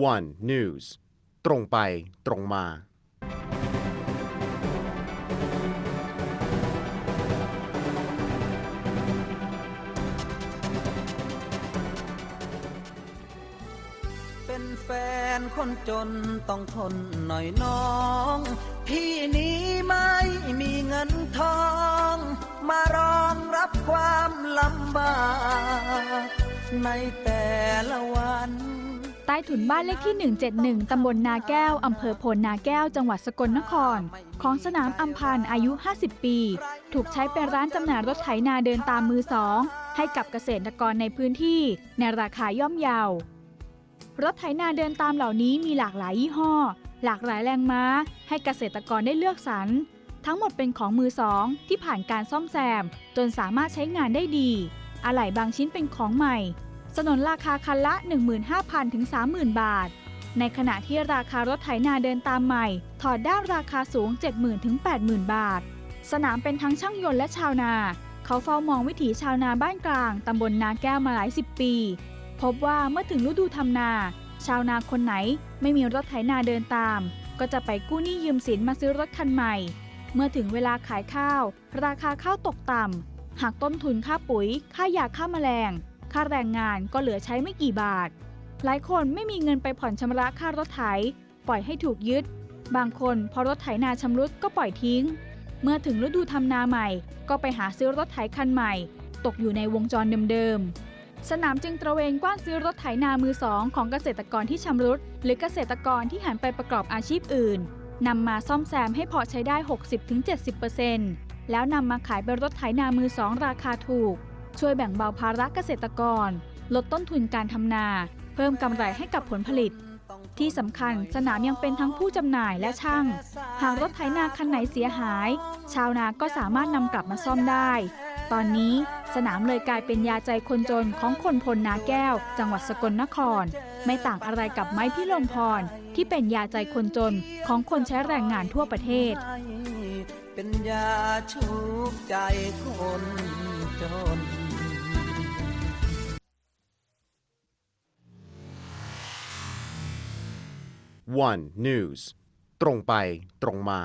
One News ตรงไปตรงมา เป็นแฟนคนจนต้องทนหน่อยน้อง พี่นี้ไม่มีเงินทอง มารองรับความลำบาก ในแต่ละวัน ใต้ถุนบ้านเลขที่ 171 ตำบลนาแก้ว อำเภอโพนนาแก้ว จังหวัดสกลนคร ของสนามอัมพันธ์อายุ 50 ปี ถูกใช้เป็นร้านจำหน่ายรถไถนาเดินตามมือสอง ให้กับเกษตรกรในพื้นที่ ในราคาย่อมเยา รถไถนาเดินตามเหล่านี้มีหลากหลายยี่ห้อ หลากหลายแรงม้า ให้เกษตรกรได้เลือกสรร ทั้งหมดเป็นของมือสองที่ผ่านการซ่อมแซม จนสามารถใช้งานได้ดี อะไหล่บางชิ้นเป็นของใหม่ สนนราคาคันละ 15,000 ถึง 30,000 บาท ในขณะที่ราคารถไถนาเดินตามใหม่ ถอดด้านราคาสูง 70,000 ถึง 80,000 บาท สนามเป็นทั้งช่างยนต์และชาวนา เขาเฝ้ามองวิถีชาวนาบ้านกลาง ตำบลนาแก้วมาหลายสิบปี พบว่าเมื่อถึงฤดูทำนา ชาวนาคนไหนไม่มีรถไถนาเดินตาม ก็จะไปกู้หนี้ยืมสินมาซื้อรถคันใหม่ เมื่อถึงเวลาขายข้าว ราคาข้าวตกต่ำหากต้นทุนค่าปุ๋ย ค่ายาฆ่าแมลง ค่าแรงงานก็เหลือใช้ไม่กี่บาท หลายคนไม่มีเงินไปผ่อนชำระค่ารถไถ ปล่อยให้ถูกยึด บางคนพอรถไถนาชำรุดก็ปล่อยทิ้ง เมื่อถึงฤดูทำนาใหม่ ก็ไปหาซื้อรถไถคันใหม่ ตกอยู่ในวงจรเดิมๆ สนามจึงตระเวนกว้านซื้อรถไถนามือสองของเกษตรกรที่ชำรุด หรือเกษตรกรที่หันไปประกอบอาชีพอื่นนำมาซ่อมแซมให้พอใช้ได้ 60-70%แล้วนำมาขายเป็นรถไถนามือสองราคาถูก ช่วยแบ่งเบาภาระเกษตรกร ลดต้นทุนการทำนา เพิ่มกำไรให้กับผลผลิต ที่สำคัญสนามยังเป็นทั้งผู้จำหน่ายและช่าง หากรถไถนาคันไหนเสียหาย ชาวนาก็สามารถนำกลับมาซ่อมได้ ตอนนี้สนามเลยกลายเป็นยาใจคนจนของคนพลนาแก้ว จังหวัดสกลนคร ไม่ต่างอะไรกับไม้พิลมพร ที่เป็นยาใจคนจนของคนใช้แรงงานทั่วประเทศ เป็นยาชุบใจคน จน One News ตรงไปตรงมา